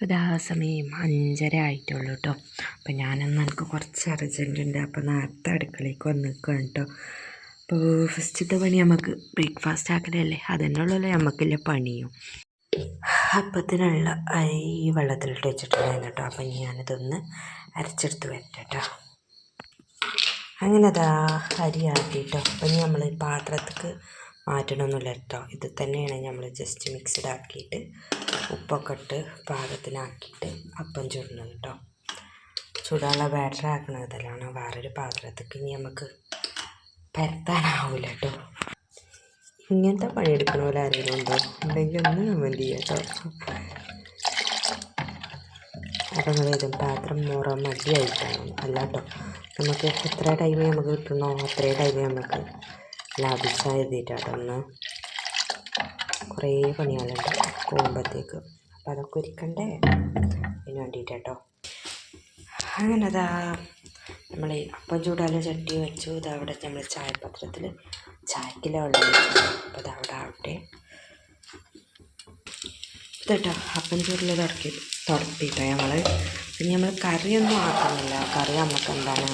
അപ്പോൾ ആ സമയം അഞ്ചര ആയിട്ടുള്ളൂ കേട്ടോ അപ്പോൾ ഞാനന്ന് എനിക്ക് കുറച്ച് അർജന്റ് ഉണ്ട് അപ്പോൾ നേരത്തെ അടുക്കളയ്ക്ക് വന്ന് നിൽക്കുകയാണ് കേട്ടോ അപ്പോൾ ഫസ്റ്റത്തെ പണി നമുക്ക് ബ്രേക്ക്ഫാസ്റ്റ് ആക്കലല്ലേ? അതന്നെ ഉള്ളല്ലോ നമുക്കില്ല പണിയും. അപ്പത്തിനുള്ള അരി വെള്ളത്തിലിട്ട് വെച്ചിട്ടുണ്ടായിരുന്നു കേട്ടോ അപ്പം ഞാനിതൊന്ന് അരച്ചെടുത്ത് വരട്ടെ കേട്ടോ അങ്ങനെ അതാ അരി ആക്കിയിട്ടോ അപ്പം നമ്മൾ പാത്രത്തേക്ക് മാറ്റണമൊന്നുമില്ല കേട്ടോ ഇത് തന്നെയാണ് നമ്മൾ ജസ്റ്റ് മിക്സ്ഡ് ആക്കിയിട്ട് ഉപ്പൊക്കെ ഇട്ട് പാകത്തിനാക്കിയിട്ട് അപ്പം ചുടുന്നത് കേട്ടോ ചൂടാനുള്ള ബാറ്റർ ആക്കണതല്ലാണ് വേറൊരു പാത്രത്തേക്ക് ഇനി നമുക്ക് പരത്താനാവില്ല കേട്ടോ ഇങ്ങനത്തെ പണിയെടുക്കണ ആരെങ്കിലും ഉണ്ടോ? ഉണ്ടെങ്കിൽ ഒന്ന് കമന്റ് ചെയ്യാം കേട്ടോ അപ്പം നിങ്ങൾ പാത്രം മോറ മടിയായിട്ടാണ്. അല്ല കേട്ടോ നമുക്ക് എത്ര ടൈം നമുക്ക് കിട്ടണോ അത്രയും ടൈം നമുക്ക് ലാഭിച്ചാൽ എഴുതിയിട്ടാട്ടോ ഒന്ന് കുറേ പണികളുണ്ട്. പോകുമ്പോഴത്തേക്ക്. അപ്പോൾ അതൊക്കെ ഒരുക്കണ്ടേ? അതിന് വേണ്ടിയിട്ടാട്ടോ. അങ്ങനെ അതാ നമ്മൾ അപ്പം ചൂടാലും ചട്ടി വെച്ചു. ഇത് അവിടെ നമ്മൾ ചായപ്പത്രത്തിൽ ചായക്കില വെള്ളം വെച്ചു അപ്പോൾ അത് അവിടെ ആവട്ടെ. ഇതട്ടോ. അപ്പം ചൂടിൽ തുടക്കി തുടപ്പിട്ടോ ഞങ്ങൾ പിന്നെ നമ്മൾ കറിയൊന്നും ആക്കുന്നില്ല. കറി നമുക്ക് എന്താണ്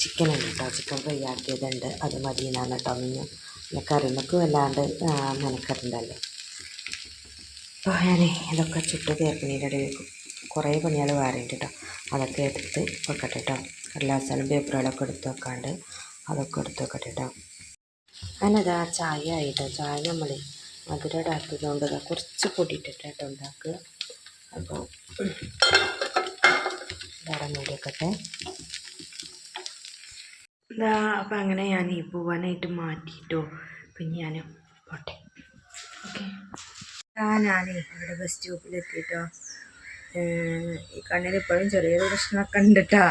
ചിക്കൻ ഉണ്ട് കേട്ടോ ചിക്കൻ ഫ്രൈ ആക്കിയതുണ്ട്. അത് മതി എന്നാണ് കേട്ടോ പിന്നെ കറിമക്ക് വല്ലാണ്ട് മെനക്കെട്ടുണ്ടല്ലോ അപ്പോൾ ഞാൻ ഇതൊക്കെ ചുട്ട് തേക്കുന്നതിന്റെ ഇടയിൽ കുറേ പണികൾ വേറെയുണ്ട് കേട്ടോ. അതൊക്കെ എടുത്ത് വെക്കട്ടെ കേട്ടോ. കടലാസാലും പേപ്പറുകളൊക്കെ എടുത്ത് വെക്കാണ്ട് അതൊക്കെ എടുത്ത് വെക്കട്ടെ കേട്ടോ. അതിനതാ ചായ ആയിട്ടോ? ചായ നമ്മൾ മധുരം ഇടാത്തതുകൊണ്ട് കുറച്ച് പൊടിയിട്ടിട്ട് കേട്ടോ ഉണ്ടാക്കുക. അപ്പോൾ വേറെ മൂടിയൊക്കട്ടെ ഇതാ അപ്പം അങ്ങനെ ഞാൻ ഈ പോവാനായിട്ട് മാറ്റിയിട്ടോ പിന്നെ ഞാൻ പോട്ടെ. ഓക്കെ. ഞാനേ ഇവിടെ ബസ് സ്റ്റോപ്പിലെത്തിയിട്ടോ ഈ കണ്ണിൽ ഇപ്പോഴും ചെറിയൊരു പ്രശ്നമൊക്കെ ഉണ്ട് കേട്ടോ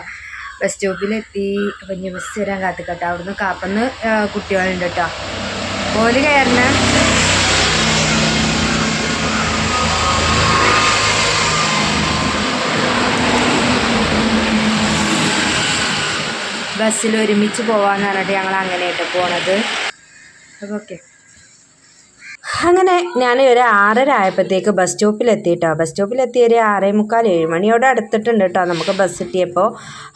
ബസ് സ്റ്റോപ്പിലെത്തി. അപ്പം ഇനി ബസ് വരാൻ കാത്തിക്കട്ടോ അവിടുന്ന് കാപ്പന്ന് കുട്ടികളുണ്ട് കേട്ടോ. ഓൽ കയറണ. ബസ്സിൽ ഒരുമിച്ച് പോവാന്ന് പറഞ്ഞിട്ട് ഞങ്ങൾ അങ്ങനെയായിട്ട് പോണത്. ഓക്കെ അങ്ങനെ ഞാൻ ഒരു ആറര ആയപ്പോഴത്തേക്ക് ബസ് സ്റ്റോപ്പിലെത്തി കേട്ടോ ബസ് സ്റ്റോപ്പിലെത്തി ഒരു ആറേ മുക്കാൽ ഏഴ് മണിയോടെ അടുത്തിട്ടുണ്ട് കേട്ടോ നമുക്ക് ബസ് കിട്ടിയപ്പോൾ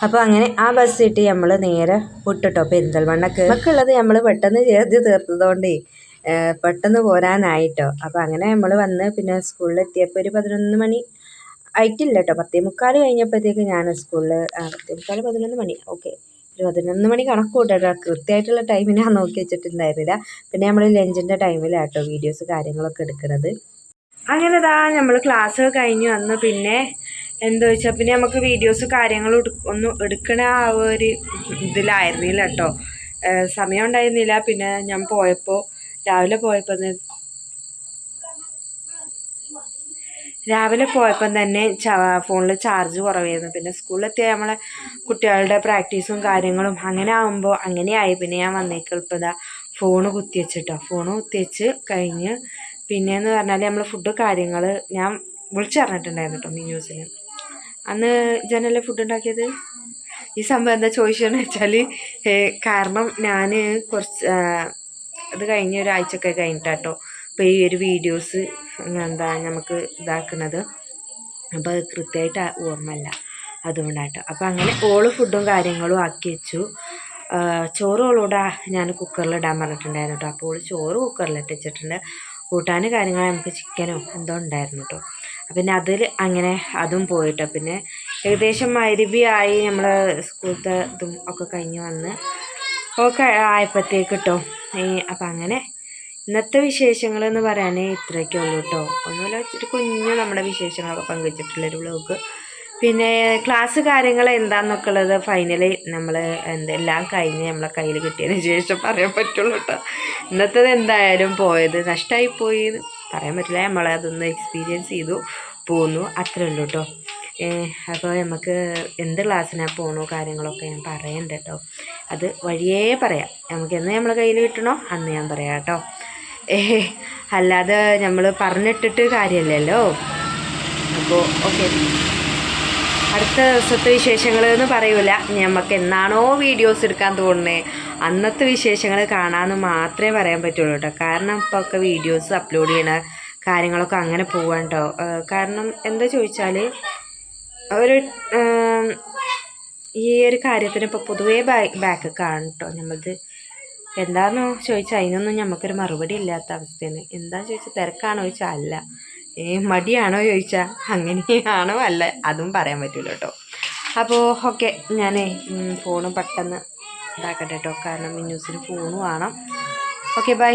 അപ്പോൾ അങ്ങനെ ആ ബസ് കിട്ടി നമ്മൾ നേരെ വിട്ടിട്ടോ പെരിന്തൽമണ്ണക്ക്. നമുക്കുള്ളത് നമ്മൾ പെട്ടെന്ന് ചെയ്ത് തീർത്തതുകൊണ്ടേ പെട്ടെന്ന് പോരാനായിട്ടോ. അപ്പോൾ അങ്ങനെ നമ്മൾ വന്ന് പിന്നെ സ്കൂളിലെത്തിയപ്പോൾ ഒരു പതിനൊന്ന് മണി ആയിട്ടില്ല കേട്ടോ. പത്തേ മുക്കാൽ കഴിഞ്ഞപ്പോഴത്തേക്ക് ഞാൻ സ്കൂളിൽ പത്തേ മുക്കാൽ പതിനൊന്ന് മണി. ഓക്കെ ഒരു പതിനൊന്ന് മണി കണക്ക് കൂട്ടട്ടോ. കൃത്യമായിട്ടുള്ള ടൈം ഞാൻ നോക്കി വെച്ചിട്ടുണ്ടായിരുന്നില്ല. പിന്നെ നമ്മൾ ലഞ്ചിന്റെ ടൈമിലാട്ടോ വീഡിയോസ് കാര്യങ്ങളൊക്കെ എടുക്കുന്നത് അങ്ങനെ ഇതാ നമ്മൾ ക്ലാസ് കഴിഞ്ഞു. വന്ന് പിന്നെ എന്താ വെച്ചാൽ പിന്നെ നമുക്ക് വീഡിയോസ് കാര്യങ്ങളും ഒന്നും എടുക്കണ ആ ഒരു ഇതിലായിരുന്നില്ല കേട്ടോ സമയം ഉണ്ടായിരുന്നില്ല. പിന്നെ ഞാൻ പോയപ്പോൾ രാവിലെ പോയപ്പോൾ രാവിലെ പോയപ്പം തന്നെ ഫോണിൽ ചാർജ് കുറവായിരുന്നു. പിന്നെ സ്കൂളിലെത്തിയ നമ്മളെ കുട്ടികളുടെ പ്രാക്ടീസും കാര്യങ്ങളും അങ്ങനെ ആകുമ്പോൾ അങ്ങനെയായി പിന്നെ ഞാൻ വന്നേക്കൾ ഇപ്പോൾ ഇതാ ഫോണ് കുത്തിവെച്ചിട്ടോ. ഫോണ് കുത്തിവെച്ച് കഴിഞ്ഞ് പിന്നെയെന്ന് പറഞ്ഞാൽ നമ്മൾ ഫുഡ് കാര്യങ്ങൾ ഞാൻ വിളിച്ചറിഞ്ഞിട്ടുണ്ടായിരുന്നു കേട്ടോ ന്യൂസിൽ അന്ന് ജനല്ലേ ഫുഡ് ഉണ്ടാക്കിയത്? ഈ സംഭവം എന്താ ചോദിച്ചതെന്ന് വെച്ചാൽ കാരണം ഞാൻ കുറച്ച് അത് കഴിഞ്ഞ ഒരാഴ്ചയൊക്കെ കഴിഞ്ഞിട്ടാട്ടോ. ഇപ്പോൾ ഈ ഒരു വീഡിയോസ് എന്താ നമുക്ക് ഇതാക്കുന്നത്. അപ്പോൾ അത് കൃത്യമായിട്ട് ഓർമ്മയില്ല. അതുകൊണ്ടാട്ടോ. അപ്പോൾ അങ്ങനെ ഓൾ ഫുഡും കാര്യങ്ങളും ആക്കി വെച്ചു. ചോറ് ഓളോടാ ഞാൻ കുക്കറിലിടാൻ പറഞ്ഞിട്ടുണ്ടായിരുന്നു കേട്ടോ അപ്പോൾ ചോറ് കുക്കറിലിട്ട് വെച്ചിട്ടുണ്ട്. കൂട്ടാൻ കാര്യങ്ങൾ നമുക്ക് ചിക്കനോ എന്തോ ഉണ്ടായിരുന്നു കേട്ടോ പിന്നെ അതിൽ അങ്ങനെ അതും പോയിട്ടോ. പിന്നെ ഏകദേശം മരുവി ആയി നമ്മൾ സ്കൂളത്തെ ഇതും ഒക്കെ കഴിഞ്ഞ് വന്ന് ഒക്കെ ആയപ്പോഴത്തേക്ക് കേട്ടോ അപ്പം അങ്ങനെ ഇന്നത്തെ വിശേഷങ്ങൾ എന്ന് പറയാനേ ഇത്രയൊക്കെ ഉള്ളൂ കേട്ടോ. ഒന്നുമില്ല ഒരു കുഞ്ഞു നമ്മുടെ വിശേഷങ്ങളൊക്കെ പങ്കുവച്ചിട്ടുള്ളൊരു ബ്ലോഗ് പിന്നെ ക്ലാസ് കാര്യങ്ങൾ എന്താണെന്നൊക്കെ ഉള്ളത് ഫൈനലി നമ്മൾ എന്തെല്ലാം കഴിഞ്ഞ് നമ്മളെ കയ്യിൽ കിട്ടിയതിന് ശേഷം പറയാൻ പറ്റുള്ളൂ കേട്ടോ. ഇന്നത്തത് എന്തായാലും പോയത് നഷ്ടമായി പോയി പറയാൻ പറ്റില്ല. നമ്മളെ നമ്മളതൊന്ന് എക്സ്പീരിയൻസ് ചെയ്തു പോന്നു. അത്രേ ഉള്ളൂ കേട്ടോ. അപ്പോൾ നമുക്ക് എന്ത് ക്ലാസ്സിനാണ് പോകണോ കാര്യങ്ങളൊക്കെ ഞാൻ പറയണ്ട കേട്ടോ. അത് വഴിയേ പറയാം. നമുക്ക് എന്ന് നമ്മളെ കയ്യിൽ കിട്ടണോ? അന്ന് ഞാൻ പറയാം കേട്ടോ. അല്ലാതെ നമ്മൾ പറഞ്ഞിട്ടിട്ട് കാര്യമില്ലല്ലോ അപ്പോൾ ഓക്കെ. അടുത്ത ദിവസത്തെ വിശേഷങ്ങൾ എന്ന് പറയൂല. നമുക്ക് എന്നാണോ വീഡിയോസ് എടുക്കാൻ തോന്നുന്നത് അന്നത്തെ വിശേഷങ്ങൾ കാണാമെന്ന് മാത്രമേ പറയാൻ പറ്റുള്ളൂ കേട്ടോ കാരണം ഇപ്പോൾ ഒക്കെ വീഡിയോസ് അപ്ലോഡ് ചെയ്യണ കാര്യങ്ങളൊക്കെ അങ്ങനെ പോവാൻ കേട്ടോ കാരണം എന്താ ചോദിച്ചാൽ ഒരു ഈ ഒരു കാര്യത്തിന് ഇപ്പോൾ പൊതുവേ ബാക്ക് കാണും കേട്ടോ നമ്മളത് എന്താണെന്ന് ചോദിച്ചാൽ അതിനൊന്നും നമുക്കൊരു മറുപടി ഇല്ലാത്ത അവസ്ഥയാണ്. എന്താ ചോദിച്ചാൽ തിരക്കാണോ ചോദിച്ചാൽ അല്ല. ഏ മടിയാണോ ചോദിച്ചാൽ അങ്ങനെയാണോ അല്ല അതും പറയാൻ പറ്റില്ല കേട്ടോ അപ്പോൾ ഓക്കെ ഞാൻ ഫോണ് പെട്ടെന്ന് ഇതാക്കട്ടെ കേട്ടോ കാരണം മിന്നൂസിന് ഫോണ് വേണം. Okay bye.